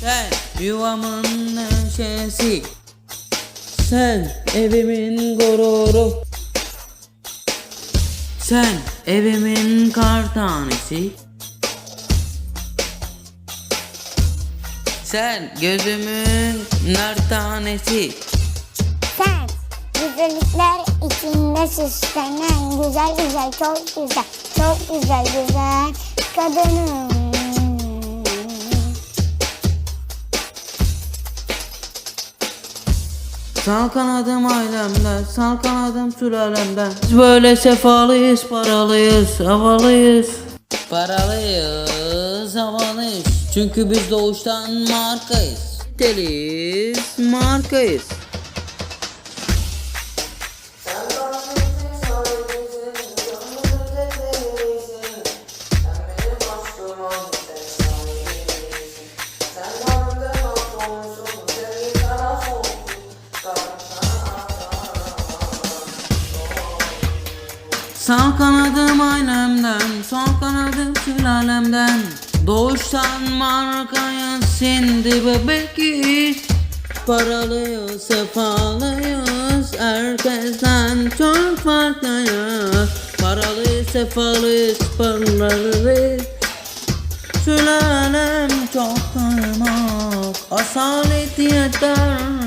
Sen yuvamın neşesi. Sen evimin gururu. Sen evimin kar Sen gözümün nar tanesi. Sen güzellikler içinde süslenen güzel güzel çok güzel çok güzel güzel kadınım. Sal kanadım ailemden, sal kanadım sülalemden. Biz böyle sefalıyız, paralıyız, havalıyız. Paralıyız, havalıyız Çünkü biz doğuştan markayız. Deliyiz, markayız. Sal kanadım ailemden, sol kanadım sülalemden Doğuştan markayız, şimdi bebekiz Paralıyız, sefalıyız, herkesten çok farklıyız. Paralıyız, sefalıyız, parlarız Sülalem çok kaymak, asalet yeter